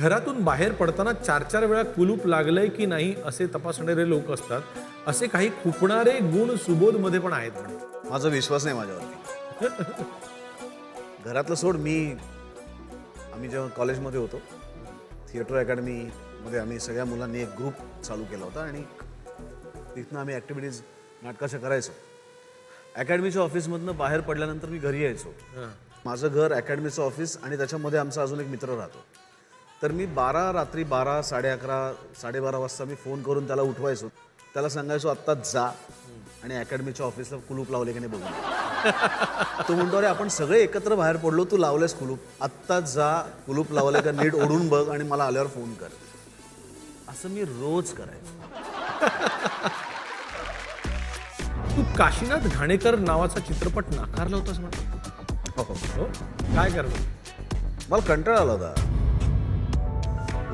घरातून बाहेर पडताना चार चार वेळा कुलूप लागलंय की नाही असे तपासणारे लोक असतात. असे काही खुपणारे गुण सुबोधमध्ये पण आहेत. म्हणे माझा विश्वास नाही माझ्यावरती. घरातलं सोड मी आम्ही जेव्हा कॉलेजमध्ये होतो थिएटर अकॅडमीमध्ये आम्ही सगळ्या मुलांनी एक ग्रुप चालू केला होता आणि तिथनं आम्ही ॲक्टिव्हिटीज नाटकाच्या करायचो. अकॅडमीच्या ऑफिसमधनं बाहेर पडल्यानंतर मी घरी यायचो. माझं घर अकॅडमीचं ऑफिस आणि त्याच्यामध्ये आमचा अजून एक मित्र राहतो. तर मी बारा रात्री बारा साडे अकरा साडेबारा वाजता मी फोन करून त्याला उठवायचो. त्याला सांगायचो आत्ताच जा. आणि अकॅडमीच्या ऑफिसला कुलूप लावले की नाही बघून ये." तो म्हणतो अरे आपण सगळे एकत्र बाहेर पडलो तू लावलेस कुलूप. आत्ताच जा कुलूप लावले का नीट ओढून बघ आणि मला आल्यावर फोन कर. असं मी रोज करायचो. तू काशीनाथ घाणेकर नावाचा चित्रपट नाकारला होतास म्हणतो हो काय करतो मला कंटाळा आला होता.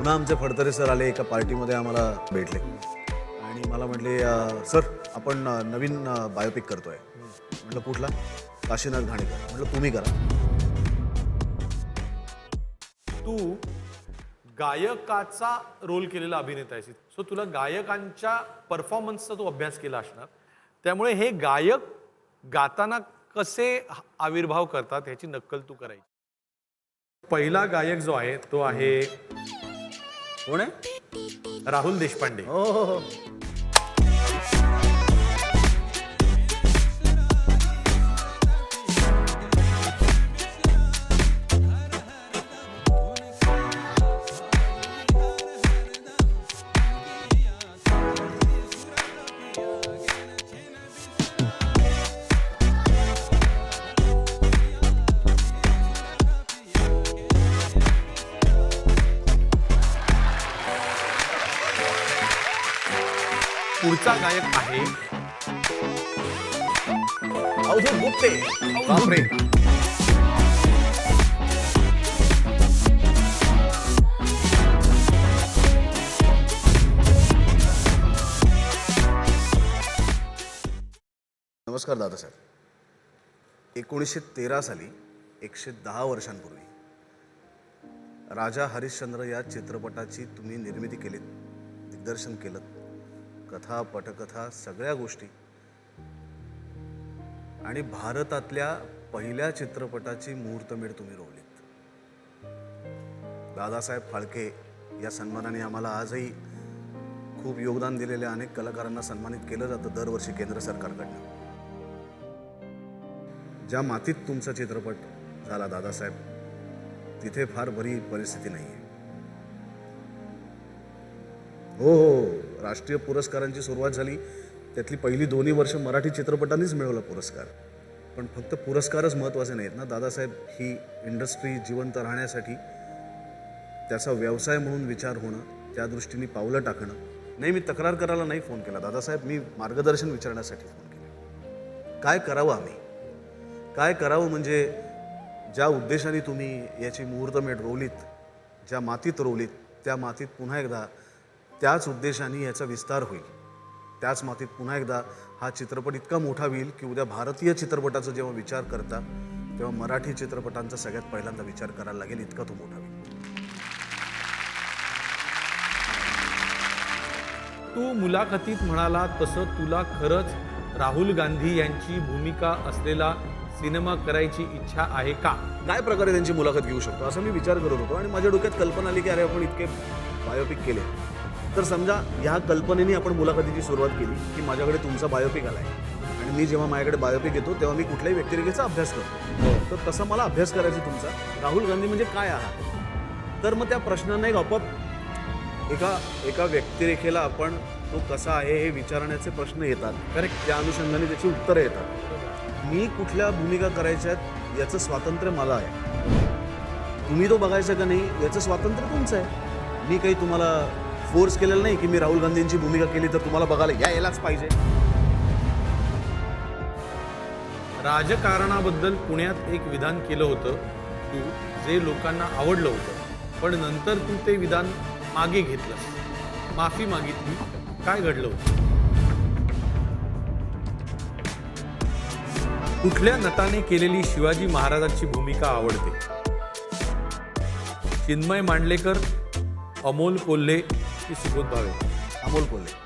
पुन्हा आमचे फडतरे सर आले एका पार्टीमध्ये आम्हाला भेटले. आणि मला म्हटले सर आपण नवीन बायोपिक करतोय. म्हटलं कुठला? काशीनाथ घाणेकर. म्हटलं तुम्ही करा. तू गायकाचा रोल केलेला अभिनेता आहेस. सो तुला गायकांच्या परफॉर्मन्सचा तू अभ्यास केला असणार. त्यामुळे हे गायक गाताना कसे आविर्भाव करतात ह्याची नक्कल तू करायची. पहिला गायक जो आहे तो आहे कोण आहे? राहुल देशपांडे. हो हो हो. पुढचा गायक आहे. अवधूत गुप्ते. बापरे. नमस्कार दादासाहेब एकोणीसशे तेरा साली एकशे दहा वर्षांपूर्वी राजा हरिश्चंद्र या चित्रपटाची तुम्ही निर्मिती केलीत दिग्दर्शन केलं कथा पटकथा सगळ्या गोष्टी. आणि भारतातल्या पहिल्या चित्रपटाची मुहूर्तमेढ तुम्ही रोवलीत. दादासाहेब फाळके या सन्मानाने आम्हाला आजही खूप योगदान दिलेल्या अनेक कलाकारांना सन्मानित केलं जातं दरवर्षी केंद्र सरकारकडनं. ज्या मातीत तुमचा चित्रपट झाला दादासाहेब तिथे फार बरी परिस्थिती नाही आहे हो हो. हो. राष्ट्रीय पुरस्कारांची सुरुवात झाली. त्यातली पहिली दोन्ही वर्ष मराठी चित्रपटांनीच मिळवला पुरस्कार. पण फक्त पुरस्कारच महत्त्वाचे नाहीत ना. दादासाहेब ही इंडस्ट्री जिवंत राहण्यासाठी त्याचा व्यवसाय म्हणून विचार होणं त्या दृष्टीने पावलं टाकणं. नाही मी तक्रार करायला नाही फोन केला. दादासाहेब मी मार्गदर्शन विचारण्यासाठी फोन केला. काय करावं आम्ही? काय करावं म्हणजे ज्या उद्देशाने तुम्ही याची मुहूर्तमेढ रोवलीत ज्या मातीत रोवलीत त्या मातीत पुन्हा एकदा त्याच उद्देशाने याचा विस्तार होईल. त्याच मातीत पुन्हा एकदा हा चित्रपट इतका मोठा होईल की उद्या भारतीय चित्रपटाचा जेव्हा विचार करता तेव्हा मराठी चित्रपटांचा सगळ्यात पहिल्यांदा विचार करायला लागेल इतका तो मोठा होईल. तू मुलाखतीत म्हणाला तसं तुला खरंच राहुल गांधी यांची भूमिका असलेला सिनेमा करायची इच्छा आहे का? काय प्रकारे त्यांची मुलाखत घेऊ शकतो? असं मी विचार करत होतो आणि माझ्या डोक्यात कल्पना आली की अरे आपण इतके बायोपिक केले. तर समजा ह्या कल्पनेने आपण मुलाखतीची सुरुवात केली की माझ्याकडे तुमचा बायोपिक आला आहे आणि मी जेव्हा माझ्याकडे बायोपिक येतो तेव्हा मी कुठल्याही व्यक्तिरेखेचा अभ्यास करतो. तर तसा मला अभ्यास करायचा तुमचा. राहुल गांधी म्हणजे काय आहात? तर मग त्या प्रश्नांना एक आपोआप एका एका व्यक्तिरेखेला आपण तो कसा आहे हे विचारण्याचे प्रश्न येतात. करेक्ट त्या अनुषंगाने त्याची उत्तरं येतात. मी कुठल्या भूमिका करायच्या आहेत याचं स्वातंत्र्य मला आहे. तुम्ही तो बघायचा का नाही याचं स्वातंत्र्य तुमचं आहे. मी काही तुम्हाला फोर्स केलेलं नाही की मी राहुल गांधींची भूमिका केली तर तुम्हाला बघायला या यायलाच पाहिजे. राजकारणाबद्दल पुण्यात एक विधान केलं होतं. तू जे लोकांना आवडलं होतं. पण नंतर तू ते विधान मागे घेतलंस. माफी मागितली. काय घडलं होतं? कुठल्या नटाने केलेली शिवाजी महाराजांची भूमिका आवडते? चिन्मय मांडलेकर अमोल कोल्हे सुबोध भावे अमोल कोल्हे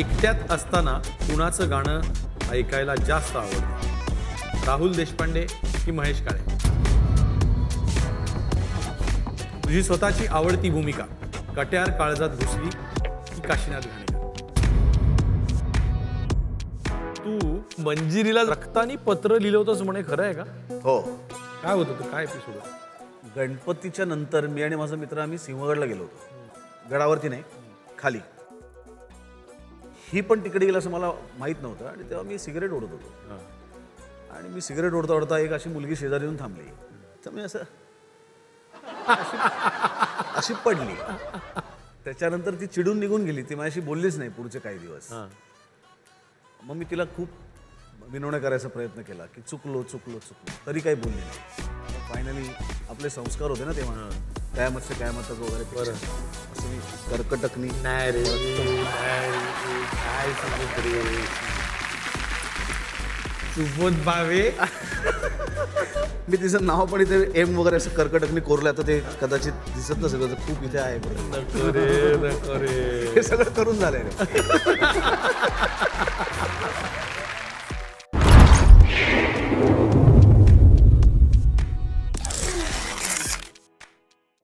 एकट्यात असताना कुणाचं गाणं ऐकायला जास्त आवडतं? राहुल देशपांडे की महेश काळे? तुझी स्वतःची आवडती भूमिका कट्यार काळजात घुसली की काशीनाथ घाणेकर तू मंजिरीला रक्तानी पत्र लिहिलं होतंस म्हणे खरं आहे का? हो. काय होतं ते काय एपिसोड गणपतीच्या नंतर मी आणि माझा मित्र आम्ही सिंहगडला गेलो होतो. गडावरती नाही खाली. ही पण तिकडे गेलं असं मला माहीत नव्हतं आणि तेव्हा मी सिगरेट ओढत होतो. आणि मी सिगरेट ओढता ओढता एक अशी मुलगी शेजारी येऊन थांबली. तर मी असं अशी- पडली. त्याच्यानंतर ती चिडून निघून गेली. ती माझ्याशी बोललीच नाही पुढचे काही दिवस. मग मी तिला खूप विनवण्या करायचा प्रयत्न केला की चुकलो चुकलो चुकलो. तरी काही बोलली नाही. फायनली आपले संस्कार होते ना तेव्हा कायमतचे कायमतक वगैरे पेक्षा. असं मी कर्कटकनी. नाही रे काय सांगत रे. सुबोध भावे. मी तिचं नाव पण इथे एम वगैरे असं कर्कटकनी कोरलं आता ते कदाचित दिसत नसेल तर खूप इथे आहे बरं. नको रे नको रे. हे सगळं करून झालंय रे.